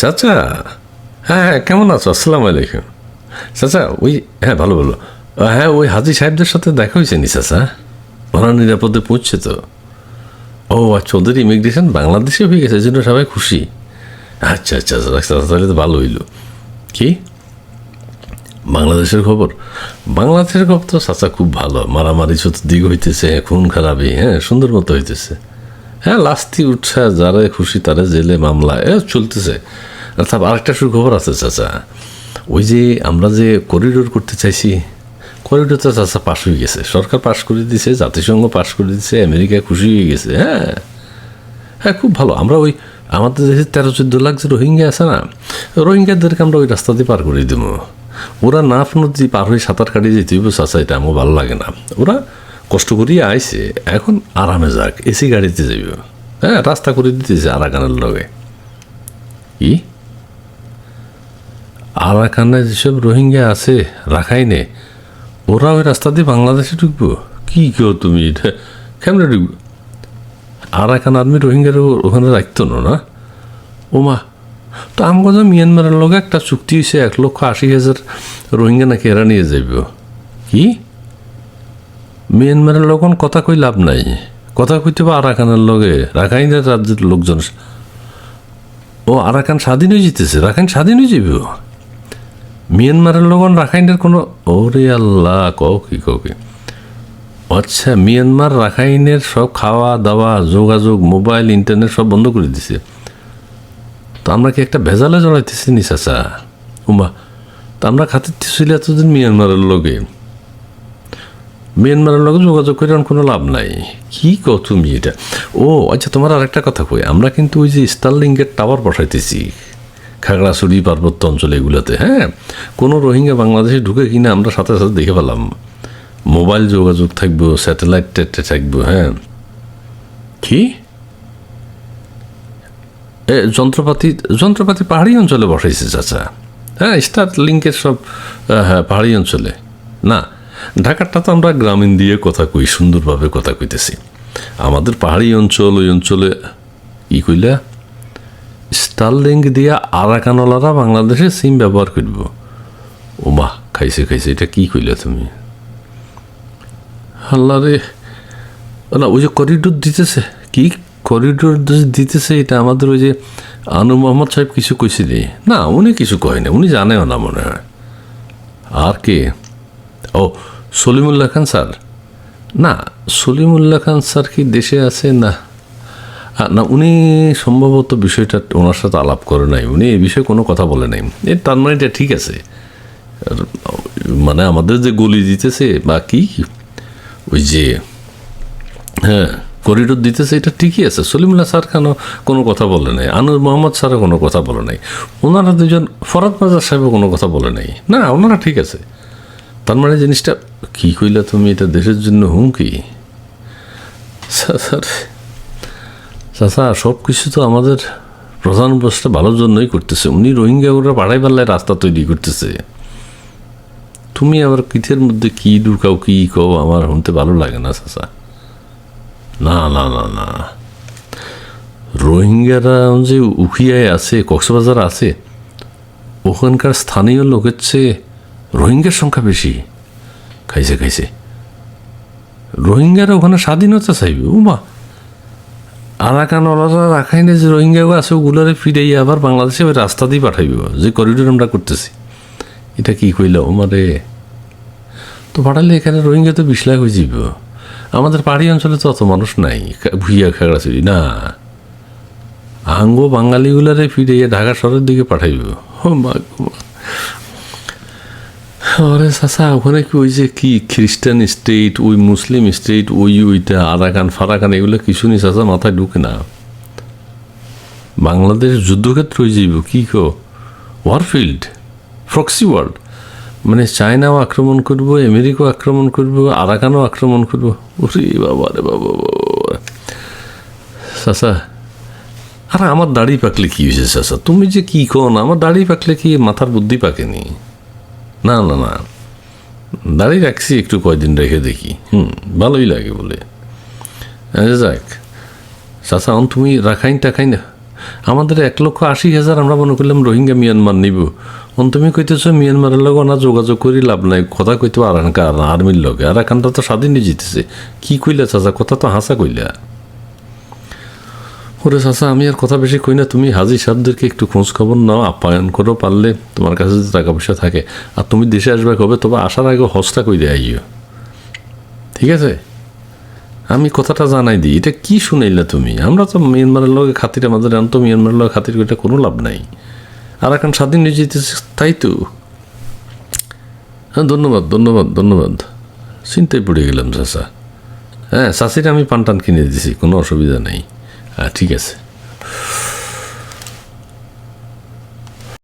চাচা? হ্যাঁ হ্যাঁ কেমন আছো? আসসালামু আলাইকুম। চাচা, ওই হ্যাঁ ভালো ভালো। হ্যাঁ ওই হাজি সাহেবদের সাথে দেখা হয়েছে নি, চাচা? ওরা নিরাপদে পৌঁছছে তো। ও আচ্ছা ওদের ইমিগ্রেশন বাংলাদেশে হয়ে গেছে এই জন্য সবাই খুশি। আচ্ছা আচ্ছা আচ্ছা তাহলে তো ভালো হইল। কি? বাংলাদেশের খবর? বাংলাদেশের খবর তো চাচা খুব ভালো। মারামারি চতুর্দিকে হইতেছে খুন খারাপি হ্যাঁ সুন্দর মতো হইতেছে। হ্যাঁ লাস্তি উঠছে, যারা খুশি তারা জেলে মামলা। এ, চলতেছে। অর্থাৎ আরেকটা সুখবর আছে, চাচা। ওই যে আমরা যে করিডোর করতে চাইছি করিডোর তো চাচা পাশ হয়ে গেছে। সরকার পাশ করে দিছে, জাতিসংঘ পাশ করে দিছে, আমেরিকা খুশি হয়ে গেছে হ্যাঁ। হ্যাঁ খুব ভালো। আমরা ওই, আমাদের দেশে তেরো চোদ্দ লাখ যে রোহিঙ্গা আছে না, রোহিঙ্গাদেরকে আমরা ওই রাস্তা দিয়ে পার করে দেবো ওরা না নদী পার হয়ে সাঁতার কাটিয়ে যেতে চাচা, এটা আমার ভালো লাগে না। ওরা কষ্ট করিয়ে আইসে এখন আরামে যাক, এসি গাড়িতে যাইব। হ্যাঁ রাস্তা করে দিতেছে আরাকানের লগে। কি? আরাকানে যেসব রোহিঙ্গা আছে, রাখাইনে ওরা ওই রাস্তা দিয়ে বাংলাদেশে ঢুকবো? কি কেউ তুমি? এটা কেমনে ঢুকবো? আর এখন আর্মি রোহিঙ্গার ওখানে রাখতো না ওমা, তো আমগো যে মিয়ানমারের লগে একটা চুক্তি হয়েছে এক লক্ষ আশি হাজার রোহিঙ্গা নাকি এরা নিয়ে যাইব। কি? মিয়ানমারের লগন কথা কই লাভ নাই। কথা কইতে বা আরাকানের লগে। রাখাইনের রাজ্যের লোকজন ও আরাকান স্বাধীন হয়ে জিতেছে। রাখাইন স্বাধীন হয়ে যাইব। মিয়ানমারের লগন রাখাইনের কোনো ওরে আল্লাহ, কও কি কও কি? আচ্ছা মিয়ানমার রাখাইনের সব খাওয়া দাওয়া, যোগাযোগ, মোবাইল, ইন্টারনেট সব বন্ধ করে দিছে। তো আমরা কি একটা ভেজালে জড়াইতেছি নি, চাচা? উমা, তো আমরা খাতিরতেছিল এতদিন মিয়ানমারের লগে। মিয়ানমারের লগে যোগাযোগ করে কোনো লাভ নাই। কি কো তুমি এটা? ও আচ্ছা তোমার আর একটা কথা কই, আমরা কিন্তু ওই যে স্টারলিংকের টাওয়ার বসাইতেছি খাগড়াছড়ি, পার্বত্য অঞ্চল এগুলোতে হ্যাঁ? কোনো রোহিঙ্গা বাংলাদেশে ঢুকে কিনা আমরা সাথে সাথে দেখে পেলাম। মোবাইল যোগাযোগ থাকব স্যাটেলাইট টেটে থাকব হ্যাঁ? কি? যন্ত্রপাতি যন্ত্রপাতি পাহাড়ি অঞ্চলে বসাইছে, চাচা। হ্যাঁ স্টার লিঙ্কের সব হ্যাঁ পাহাড়ি অঞ্চলে। না ঢাকারটা তো আমরা গ্রামীণ দিয়ে কথা কই, সুন্দরভাবে কথা কইতেছি। আমাদের পাহাড়ি অঞ্চল, ওই অঞ্চলে ই কইলা স্টারলিংক দিয়া আরাকানলারা বাংলাদেশে সিম ব্যবহার করব। ও মা খাইছে খাইছে, এটা কি কইলা তুমি? আল্লাহ রে না, ওই যে করিডোর দিতেছে, কি করিডোর দিতেছে, এটা আমাদের ওই যে আনু মোহাম্মদ সাহেব কিছু কইছিলি না, উনি কিছু কয় না উনি জানেও না মনে হয়। আর কে? ও, সলিমুল্লাহ খান স্যার? না, সলিমুল্লাহ খান স্যার কি দেশে আছে? না। না, উনি সম্ভবত বিষয়টা ওনার সাথে আলাপ করে নাই। উনি এই বিষয়ে কোনো কথা বলে নাই। এ, তার মানে এটা ঠিক আছে। মানে আমাদের যে গলি দিতেছে বা কি, ওই যে হ্যাঁ করিডোর দিতেছে, এটা ঠিকই আছে। সলিমুল্লাহ স্যার কেন কোনো কথা বলে নাই? আনুর মোহাম্মদ স্যারও কোনো কথা বলে নাই। ওনারা দুজন ফরাদ মাজার সাহেবও কোনো কথা বলে নাই। না, ওনারা ঠিক আছে। তার মানে জিনিসটা কী কইলা তুমি? এটা দেশের জন্য হুমকি। স্যার চাচা সব কিছু তো আমাদের প্রধান উপদেষ্টা ভালোর জন্যই করতেছে। উনি রোহিঙ্গা ওরা পাড়াই পাল্লায় রাস্তা তৈরি করতেছে। তুমি আবার কিথের মধ্যে কি ঢুকাও, কি কও, আমার শুনতে ভালো লাগে না চাচা না না না না। রোহিঙ্গারা যে উখিয়ায় আছে, কক্সবাজার আছে, ওখানকার স্থানীয় লোকের চেয়ে রোহিঙ্গার সংখ্যা বেশি। খাইছে খাইছে। রোহিঙ্গারা ওখানে স্বাধীনতা চাইবে, উমা। আরাকান ওলারা রাখাইনে যে রোহিঙ্গাও আছে, ওগুলারে ফিরাই আবার বাংলাদেশে ওই রাস্তা দিয়ে পাঠাইব। যে করিডোর আমরা করতেছি। এটা কি কইল ওমারে তো পাঠালে এখানে রোহিঙ্গা তো বিশ লাখ হয়ে যাব আমাদের পাহাড়ি অঞ্চলে তো অত মানুষ নাই ভুইয়া, খাগড়াছড়ি, না। আঙ্গো বাঙালিগুলারে ফিরাইয়া ঢাকা শহরের দিকে পাঠাইব। ও মা। আরে চাচা, ওখানে কি ওই যে কি খ্রিস্টান স্টেট ওই মুসলিম স্টেট ওই ওইটা আরাকান, ফারাকান, এগুলো কিছু নেই চাচা, মাথায় ঢুকে না। বাংলাদেশ যুদ্ধক্ষেত্র হয়ে যাইব কী কো? ওয়ারফিল্ড ফ্রক্সি ওয়ার্ল্ড মানে চায়নাও আক্রমণ করব, আমেরিকাও আক্রমণ করব, আরাকানও আক্রমণ করব। ওরে বাবা রে বাবা চাচা, আর আমার দাড়ি পাকলে কি হয়েছে চাচা? তুমি যে কি কো না, আমার দাড়ি পাকলে কি মাথার বুদ্ধি পাকেনি? না না না। দাঁড়িয়ে রাখছি, একটু কয়দিন রেখে দেখি। হুম, ভালোই লাগে বলে। যাক। চাচা, অন, তুমি রাখাইন টাকাইন আমাদের এক লক্ষ আশি হাজার আমরা মনে করলাম রোহিঙ্গা মিয়ানমার নিব। অন, তুমি কইতেছো মিয়ানমারের লগে না যোগাযোগ করি লাভ নাই। কথা কইতে আর আর্মির লগে। আর এখানটা তো স্বাধীনই জিতেছে। কি কইলা চাচা? কথা তো হাসা কইলা। ওরে চাচা, আমি আর কথা বেশি কই না। তুমি হাজি সাহেবদেরকে একটু খোঁজ খবর নাও আপ্যায়ন করো, পারলে তোমার কাছে যদি টাকা পয়সা থাকে। আর তুমি দেশে আসবে কবে, তবে আসার আগে হস্তা কই দেয় আইও ঠিক আছে? আমি কথাটা জানাই দিই। এটা কি শুনাইলা তুমি? আমরা তো মিয়ানমারের লগে খাতির আমাদের আনতো, মিয়ানমারের লগে খাতির এটা কোনো লাভ নাই। আর এখন স্বাধীন নিয়ে যেতেছে, তাই তো? হ্যাঁ ধন্যবাদ ধন্যবাদ ধন্যবাদ। চিন্তায় পড়ে গেলাম, চাচা। হ্যাঁ চাষিটা আমি পান টান কিনে দিছি, কোনো অসুবিধা নেই। হ্যাঁ ঠিক আছে